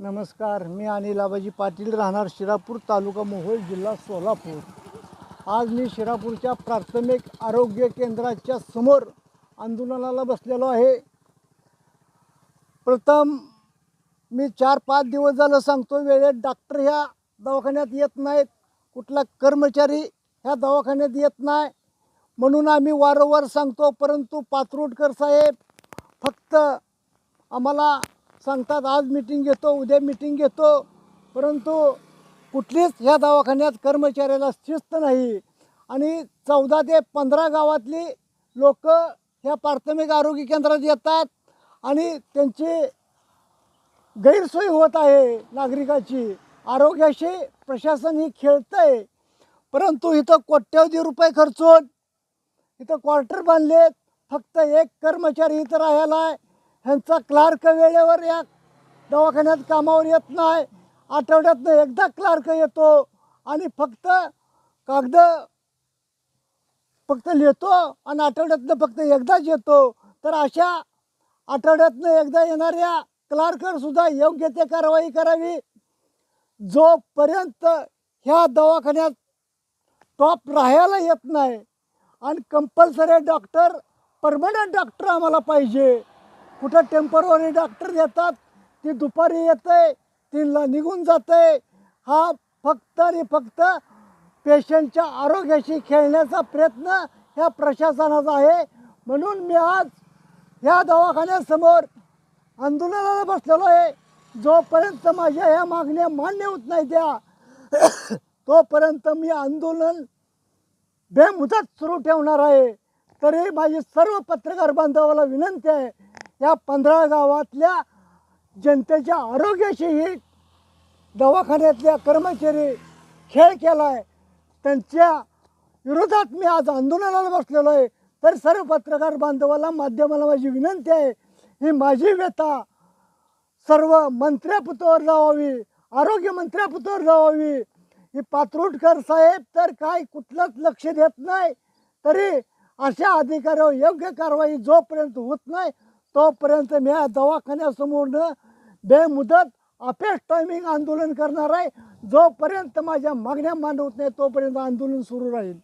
नमस्कार मी अनिल आबाजी पाटील राहणार शिरापूर तालुका मोहोळ जिल्हा सोलापूर. आज मी शिरापूरच्या प्राथमिक आरोग्य केंद्राच्या समोर आंदोलनाला बसलेलो आहे. प्रथम मी चार पाच दिवस झालं सांगतो वेळेत डॉक्टर ह्या दवाखान्यात येत नाहीत. कुठला कर्मचारी ह्या दवाखान्यात येत नाही. म्हणून आम्ही वारंवार सांगतो परंतु पात्रोडकर साहेब फक्त आम्हाला सांगतात आज मिटिंग घेतो उद्या मिटिंग घेतो. परंतु कुठलीच ह्या दवाखान्यात कर्मचाऱ्याला शिस्त नाही. आणि चौदा ते पंधरा गावातली लोक ह्या प्राथमिक आरोग्य केंद्रात येतात आणि त्यांची गैरसोय होत आहे नागरिकाची. आरोग्याशी प्रशासन ही खेळतं आहे परंतु इथं कोट्यवधी रुपये खर्चून इथं क्वार्टर बांधलेत. फक्त एक कर्मचारी इथं राहायला आहे ह्यांचा क्लार्क वेळेवर या दवाखान्यात कामावर येत नाही. आठवड्यातनं एकदा क्लार्क येतो आणि फक्त कागद फक्त लिहितो आणि आठवड्यातनं फक्त एकदाच येतो. तर अशा आठवड्यातनं एकदा येणाऱ्या क्लार्करसुद्धा योग्य ते कारवाई करावी. जोपर्यंत ह्या दवाखान्यात टॉप राहायला येत नाही आणि कंपल्सरी डॉक्टर परमनंट डॉक्टर आम्हाला पाहिजे. कुठं टेंपररी डॉक्टर येतात ती दुपारी येते तिला निघून जाते. हा फक्त आणि फक्त पेशंटच्या आरोग्याशी खेळण्याचा प्रयत्न ह्या प्रशासनाचा आहे. म्हणून मी आज ह्या दवाखान्यासमोर आंदोलनाला बसलेलो आहे. जोपर्यंत माझ्या ह्या मागण्या मान्य होत नाही त्या तोपर्यंत मी आंदोलन बेमुदत सुरू ठेवणार आहे. तरी माझी सर्व पत्रकार बांधवाला विनंती आहे. या पंधरा गावातल्या जनतेच्या आरोग्याशीही दवाखान्यातल्या कर्मचारी खेळ केला आहे त्यांच्या विरोधात मी आज आंदोलनाला बसलेलो आहे. तर सर्व पत्रकार बांधवाला माध्यमाला माझी विनंती आहे ही माझी व्यथा सर्व मंत्र्यापुतवर लावावी आरोग्य मंत्र्यापुतावर लावावी. ही पात्रोटकर साहेब तर काय कुठलंच लक्ष देत नाही तरी अशा अधिकाऱ्यावर योग्य कारवाई जोपर्यंत होत नाही तोपर्यंत मी या दवाखान्यासमोरनं बेमुदत अपेक्ष टायमिंग आंदोलन करणार आहे. जोपर्यंत माझ्या मागण्या मांडवत नाही तोपर्यंत आंदोलन सुरू राहील.